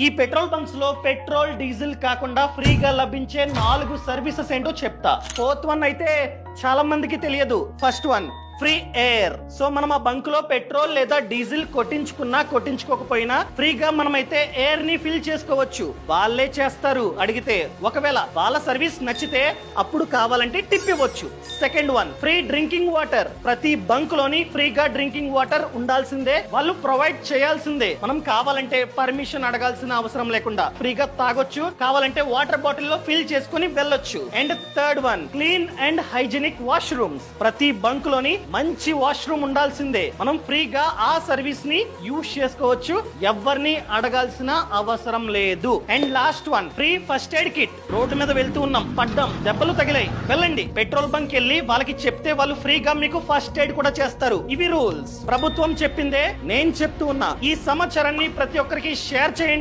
ఈ petrol బంక్స్లో petrol diesel కాకుండా ఫ్రీగా లభించే నాలుగు సర్వీసెస్ ఏంటో చెప్తా. ఫోర్త్ వన్ అయితే చాలా మందికి తెలియదు. First one. Free air. So మనం ఆ బంక్లో పెట్రోల్ లేదా డీజిల్ కొట్టించుకున్నా కొట్టించుకోకపోయినా ఫ్రీగా మనమైతే ఎయిర్ని ఫిల్ చేసుకోవచ్చు. వాళ్ళే చేస్తారు అడిగితే. ఒకవేళ వాళ్ళ సర్వీస్ నచ్చితే అప్పుడు కావాలంటే టిప్ ఇవ్వచ్చు. Second one free drinking water. ప్రతి బంక్లోని ఫ్రీగా డ్రింకింగ్ వాటర్ ఉండాల్సిందే. వాళ్ళు ప్రొవైడ్ చేయాల్సిందే. మనం కావాలంటే పర్మిషన్ అడగాల్సిన అవసరం లేకుండా ఫ్రీగా తాగొచ్చు. కావాలంటే వాటర్ బాటిల్లో ఫిల్ చేసుకుని వెళ్ళొచ్చు. And third one clean and hygienic washrooms. ప్రతి బంక్లోని మంచి వాష్రూమ్ ఉండాల్సిందే. మనం ఫ్రీగా ఆ సర్వీస్ని యూజ్ చేసుకోవచ్చు. ఎవరిని అడగాల్సిన అవసరం లేదు. And last one free first aid kit. Road మీద వెళ్తూ ఉన్నాం. పడ్డం. దెబ్బలు తగిలాయి. వెళ్ళండి. పెట్రోల్ బంక్ వెళ్ళి వాళ్ళకి చెప్తే వాళ్ళు ఫ్రీగా మీకు ఫస్ట్ ఎయిడ్ కూడా చేస్తారు. ఇవి రూల్స్. ప్రభుత్వం చెప్పిందే నేను చెప్తూ ఉన్నా. ఈ సమాచారాన్ని ప్రతి ఒక్కరికి షేర్ చేయండి.